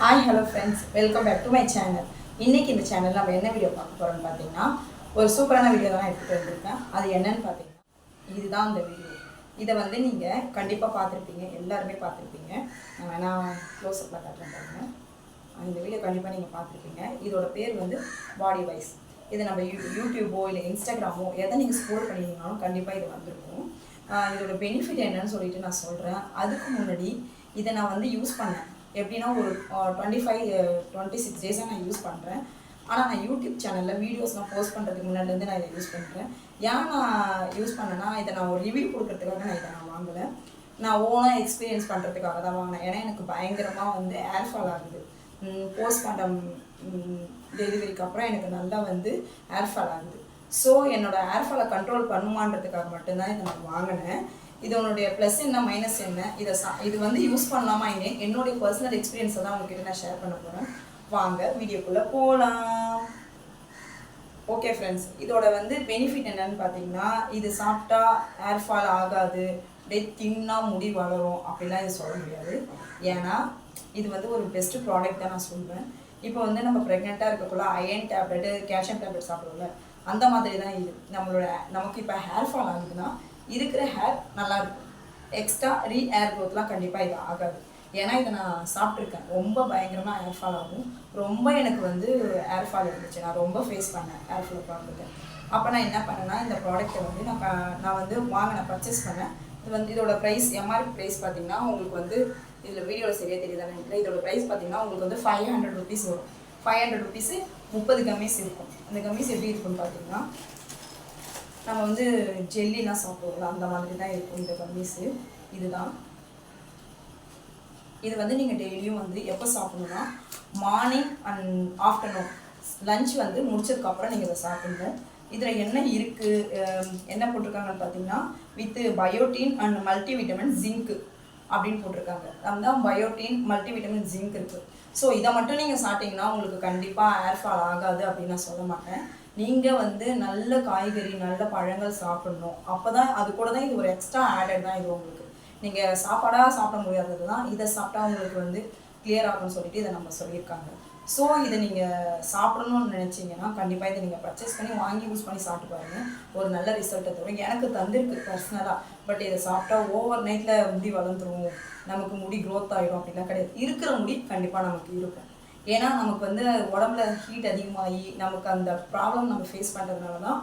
Hi hello friends welcome back to my channel இன்னைக்கு இந்த சேனலில் நம்ம என்ன வீடியோ பார்க்க போகிறோம்னு பார்த்தீங்கன்னா ஒரு சூப்பரான வீடியோ தான் எடுத்துகிட்டு வந்திருக்கேன். அது என்னன்னு பார்த்தீங்கன்னா இதுதான் அந்த வீடியோ இதை வந்து நீங்கள் கண்டிப்பாக பார்த்துருப்பீங்க. எல்லாருமே பார்த்துருப்பீங்க. நான் வேணா க்ளோஸ்அப்பில் காட்டுறேன் பாருங்கள் இந்த வீடியோ கண்டிப்பாக நீங்கள் பார்த்துருப்பீங்க. இதோட பேர் வந்து பாடி வைஸ் இதை நம்ம யூ யூடியூபோ இல்லை இன்ஸ்டாகிராமோ எதை நீங்கள் ஸ்கோர் பண்ணியிருந்தாலும் கண்டிப்பாக இது வந்திருக்கும். இதோட பெனிஃபிட் என்னன்னு சொல்லிட்டு நான் சொல்கிறேன் அதுக்கு முன்னாடி இதை நான் வந்து யூஸ் பண்ணேன். எப்படின்னா ஒரு டுவெண்ட்டி ஃபைவ் டுவெண்ட்டி சிக்ஸ் டேஸாக நான் யூஸ் பண்ணுறேன் ஆனால் நான் யூடியூப் சேனலில் வீடியோஸ்லாம் போஸ்ட் பண்ணுறதுக்கு முன்னாடிலேருந்து நான் இதை யூஸ் பண்ணுறேன் ஏன் நான் யூஸ் பண்ணேன்னா இதை நான் ஒரு ரிவ்யூ கொடுக்கறதுக்காக நான் இதை நான் வாங்கலை. நான் ஓனாக எக்ஸ்பீரியன்ஸ் பண்ணுறதுக்காக தான் வாங்கினேன். ஏன்னா எனக்கு பயங்கரமாக வந்து ஏர் ஃபால் ஆகுது போஸ்ட் பண்ண டெலிவரிக்கு அப்புறம் எனக்கு நல்லா வந்து ஏர்ஃபால் ஆகுது. ஸோ என்னோட ஏர்ஃபாலை கண்ட்ரோல் பண்ணுமான்றதுக்காக மட்டும்தான் இதை நான் வாங்கினேன். இதனுடைய ப்ளஸ் என்ன மைனஸ் என்ன? இதை சா இது வந்து யூஸ் பண்ணலாமா என்ன? என்னுடைய பர்சனல் எக்ஸ்பீரியன்ஸை தான் உங்ககிட்ட நான் ஷேர் பண்ண போகிறேன் வாங்க வீடியோக்குள்ளே போகலாம் ஓகே ஃப்ரெண்ட்ஸ் இதோட வந்து பெனிஃபிட் என்னன்னு பார்த்தீங்கன்னா இது சாப்பிட்டா ஹேர் ஃபால் ஆகாது அப்படியே தின்னா முடி வளரும் அப்படிலாம் இது சொல்ல முடியாது. ஏன்னா இது வந்து ஒரு பெஸ்ட்டு ப்ராடக்ட் தான் நான் சொல்வேன் இப்போ வந்து நம்ம ப்ரெக்னெண்ட்டாக இருக்கக்குள்ள அயன் டேப்லெட்டு கேல்சியம் டேப்லெட் சாப்பிடுவோம்ல அந்த மாதிரி தான் இது. நம்மளோட நமக்கு இப்போ ஹேர் ஃபால் ஆகுதுன்னா இருக்கிற ஹேர் நல்லா இருக்கும் எக்ஸ்ட்ரா ரீ ஏர் க்ரோத்லாம் கண்டிப்பாக இது ஆகாது. ஏன்னா இதை நான் சாப்பிட்ருக்கேன் ரொம்ப பயங்கரமாக ஹேர் ஃபால் ஆகும். ரொம்ப எனக்கு வந்து ஏர் ஃபால் இருந்துச்சு. நான் ரொம்ப ஃபேஸ் பண்ணேன் ஹேர் ஃபால் ப்ராப்ளத்தை அப்போ நான் என்ன பண்ணேன்னா இந்த ப்ராடக்ட்டை வந்து நான் நான் வந்து வாங்கினேன் பர்ச்சேஸ் பண்ணேன். இது வந்து இதோட ப்ரைஸ் எம்ஆர்பி ப்ரைஸ் பார்த்தீங்கன்னா உங்களுக்கு வந்து இதில் வீடியோவில் சரியாக தெரியுதானே இல்லை இதோட ப்ரைஸ் பார்த்தீங்கன்னா உங்களுக்கு வந்து ஃபைவ் ஹண்ட்ரட் ருபீஸ் வரும். ஃபைவ் ஹண்ட்ரட் ருபீஸு முப்பது கம்மீஸ் இருக்கும். அந்த கம்மீஸ் எப்படி இருக்கும்னு பார்த்தீங்கன்னா நம்ம வந்து ஜெல்லிலாம் சாப்பிடுவோம் அந்த மாதிரி தான் இருக்கும் இந்த கம்மீஸு. இதுதான். இது வந்து நீங்கள் டெய்லியும் வந்து எப்போ சாப்பிடணும்னா மார்னிங் அண்ட் ஆஃப்டர்நூன். லஞ்ச் வந்து முடிச்சதுக்கப்புறம் நீங்கள் இதை சாப்பிடணும். இதில் என்ன இருக்குது என்ன போட்டிருக்காங்கன்னு பார்த்தீங்கன்னா with biotin and multi vitamin zinc அப்படின்னு போட்டிருக்காங்க. அதுதான் பயோட்டின் மல்டி விட்டமின் ஜிங்க் இருக்குது ஸோ இதை மட்டும் நீங்கள் சாப்பிட்டீங்கன்னா உங்களுக்கு கண்டிப்பாக ஏர் ஃபால் ஆகாது அப்படின்னு நான் சொல்ல மாட்டேன். நீங்கள் வந்து நல்ல காய்கறி நல்ல பழங்கள் சாப்பிடணும். அப்போ தான் அது கூட தான் இது ஒரு எக்ஸ்ட்ரா ஆடட் தான் இது உங்களுக்கு. நீங்கள் சாப்பாடாக சாப்பிட முடியாதது தான் இதை சாப்பிட்டா உங்களுக்கு வந்து கிளியர் ஆகும்னு சொல்லிட்டு இதை நம்ம சொல்லியிருக்காங்க. ஸோ இதை நீங்கள் சாப்பிடணும்னு நினச்சிங்கன்னா கண்டிப்பாக இதை நீங்கள் பர்ச்சேஸ் பண்ணி வாங்கி யூஸ் பண்ணி சாப்பிட்டு பாருங்கள் ஒரு நல்ல ரிசல்ட்டை தரும். எனக்கு தந்திருக்கு பர்சனலாக பட் இதை சாப்பிட்டா ஓவர் நைட்டில் முடி வளர்ந்துடும் நமக்கு முடி க்ரோத் ஆகிடும் அப்படிலாம் கிடையாது. இருக்கிற முடி கண்டிப்பாக நமக்கு இருக்கும். ஏன்னா நமக்கு வந்து உடம்புல ஹீட் அதிகமாகி நமக்கு அந்த ப்ராப்ளம் நம்ம ஃபேஸ் பண்ணுறதுனால தான்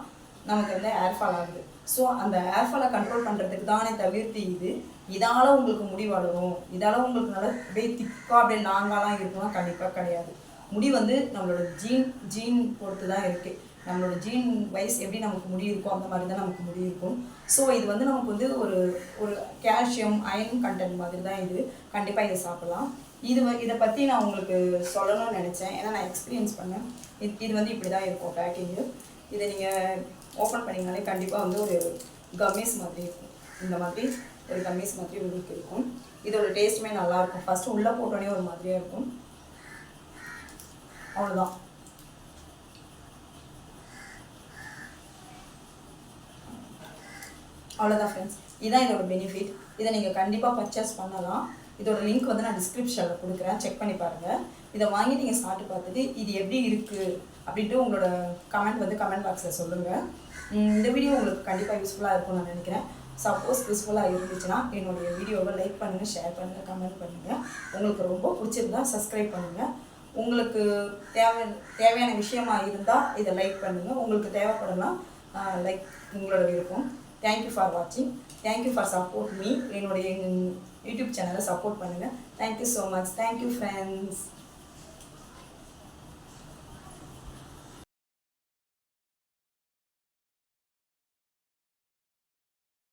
நமக்கு வந்து ஏர்ஃபால் ஆகுது. ஸோ அந்த ஏர்ஃபாலை கண்ட்ரோல் பண்ணுறதுக்கு தானே தவிர்த்து இது இதால் உங்களுக்கு முடி வளரும். இதால் உங்களுக்கு நல்லா அப்படியே திக்காக அப்படியே லாங்காலாம் இருக்குன்னா கண்டிப்பாக கிடையாது. முடி வந்து நம்மளோட ஜீன் ஜீன் பொறுத்து தான் இருக்குது நம்மளோட ஜீன் வைஸ் எப்படி நமக்கு முடி இருக்கோ அந்த மாதிரி தான் நமக்கு முடி இருக்கும் ஸோ இது வந்து நமக்கு வந்து ஒரு ஒரு கால்சியம் அயன் கண்டென்ட் மாதிரி தான் இது. கண்டிப்பாக இதை சாப்பிடலாம். இது வ- இதை பற்றி நான் உங்களுக்கு சொல்லணும்னு நினச்சேன். ஏன்னா நான் எக்ஸ்பீரியன்ஸ் பண்ணேன். இது இது வந்து இப்படி தான் இருக்கும் பேக்கிங்கு இதை. நீங்கள் ஓப்பன் பண்ணிங்கனாலே கண்டிப்பாக வந்து ஒரு கம்மீஸ் மாதிரி இருக்கும். இந்த மாதிரி ஒரு கம்மீஸ் மாதிரி உங்களுக்கு இருக்கும். இதோட டேஸ்ட்டுமே நல்லாயிருக்கும் ஃபஸ்ட்டு உள்ளே போட்டோன்னே ஒரு மாதிரியாக இருக்கும். அவ்வளோதான் அவ்வளோதான் ஃப்ரெண்ட்ஸ் இதான் இதோட பெனிஃபிட் இதை நீங்கள் கண்டிப்பாக பர்ச்சேஸ் பண்ணலாம். இதோட லிங்க் வந்து நான் டிஸ்கிரிப்ஷனில் கொடுக்குறேன். செக் பண்ணி பாருங்கள் இதை வாங்கி நீங்கள் சாப்பிட்டு பார்த்துட்டு இது எப்படி இருக்குது அப்படின்ட்டு உங்களோட கமெண்ட் வந்து கமெண்ட் பாக்ஸில் சொல்லுங்கள் இந்த வீடியோ உங்களுக்கு கண்டிப்பாக யூஸ்ஃபுல்லாக இருக்கும்னு நான் நினைக்கிறேன். சப்போஸ் யூஸ்ஃபுல்லாக இருந்துச்சுன்னா என்னுடைய வீடியோவை லைக் பண்ணுங்கள் ஷேர் பண்ணுங்கள் கமெண்ட் பண்ணுங்கள் உங்களுக்கு ரொம்ப பிடிச்சிருந்தா சப்ஸ்கிரைப் பண்ணுங்கள் உங்களுக்கு தேவை தேவையான விஷயமா இருந்தால் இதை லைக் பண்ணுங்கள் உங்களுக்கு தேவைப்படலாம் லைக் உங்களோட விருப்பம். தேங்க்யூ ஃபார் வாட்சிங் thank you for support me என்னுடைய யூடியூப் சேனலை சப்போர்ட் பண்ணுங்கள் thank you so much thank you friends